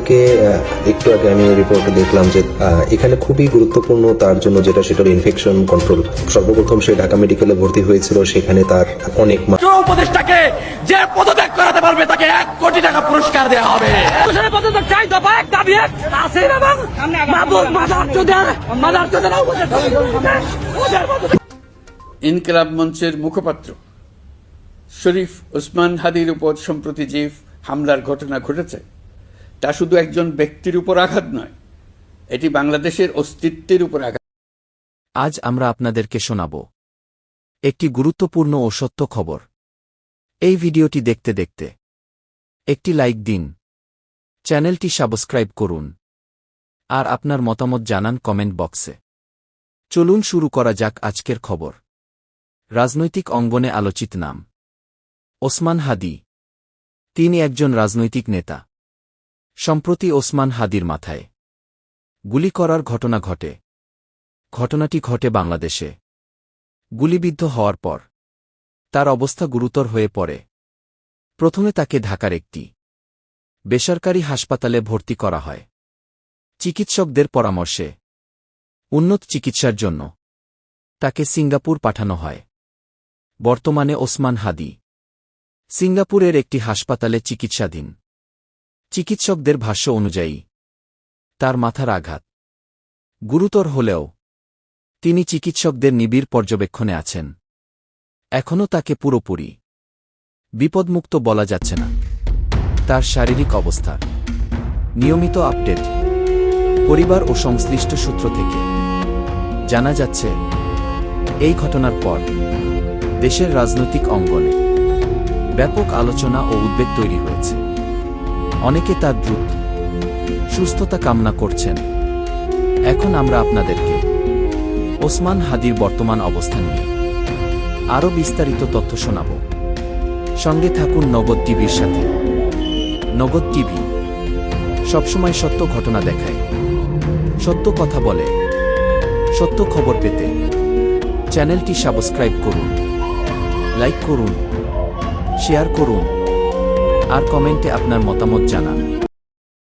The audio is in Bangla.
থেকে একটু আগে আমি রিপোর্টে দেখলাম যে এখানে খুবই গুরুত্বপূর্ণ তার জন্য যেটা সেটা ইনফেকশন কন্ট্রোল সর্বপ্রথম সে ঢাকা মেডিকেলে ভর্তি হয়েছিল সেখানে তার অনেক উপদেষ্টাকে যে পদত্যাগ করাতে পারবে তাকে এক কোটি টাকা পুরস্কার দেওয়া হবে। পদত্যাগ চাই দফা এক দাবি এক আছে এবং মাদুর মাদার চোদের মাদার চোদের ইনকিলাব মঞ্চের মুখপাত্র শরীফ ওসমান হাদির উপর সম্প্রতি যে হামলার ঘটনা ঘটেছে তা শুধু একজন ব্যক্তির উপর আঘাত নয়, এটি বাংলাদেশের অস্তিত্বের উপর আঘাত। আজ আমরা আপনাদেরকে শোনাব একটি গুরুত্বপূর্ণ ও সত্য খবর। এই ভিডিওটি দেখতে দেখতে একটি লাইক দিন, চ্যানেলটি সাবস্ক্রাইব করুন, আর আপনার মতামত জানান কমেন্ট বক্সে। চলুন শুরু করা যাক আজকের খবর। রাজনৈতিক অঙ্গনে আলোচিত নাম, ওসমান হাদি। তিনি একজন রাজনৈতিক নেতা। সম্প্রতি ওসমান হাদির মাথায়। গুলি করার ঘটনা ঘটে। ঘটনাটি ঘটে বাংলাদেশে। গুলিবিদ্ধ হওয়ার পর। তার অবস্থা গুরুতর হয়ে পড়ে। প্রথমে তাকে ঢাকার একটি বেসরকারি হাসপাতালে ভর্তি করা হয়। চিকিৎসকদের পরামর্শে। উন্নত চিকিৎসার জন্য। তাকে সিঙ্গাপুর পাঠানো হয়। বর্তমানে ওসমান হাদি। সিঙ্গাপুরের একটি হাসপাতালে চিকিৎসাধীন। চিকিৎসকদের ভাষ্য অনুযায়ী, তার মাথার আঘাত। গুরুতর হলেও, তিনি চিকিৎসকদের নিবিড় পর্যবেক্ষণে আছেন। এখনও তাকে পুরোপুরি বিপদমুক্ত বলা যাচ্ছে না। তার শারীরিক অবস্থার নিয়মিত আপডেট, পরিবার ও সংশ্লিষ্ট সূত্র থেকে জানা যাচ্ছে, এই ঘটনার পর দেশের রাজনৈতিক অঙ্গনে ব্যাপক আলোচনা ও উদ্বেগ তৈরি হয়েছে। অনেকে তার দ্রুত, সুস্থতা কামনা করছেন। এখন আমরা আপনাদেরকে ওসমান হাদির বর্তমান অবস্থা নিয়ে আরও বিস্তারিত তথ্য শোনাব। সঙ্গে থাকুন নগদ টিভির সাথে। নগদ টিভি সবসময় সত্য ঘটনা দেখায়। সত্য কথা বলে। সত্য খবর পেতে চ্যানেলটি সাবস্ক্রাইব করুন, লাইক করুন, শেয়ার করুন। আর কমেন্টে আপনার মতামত জানান।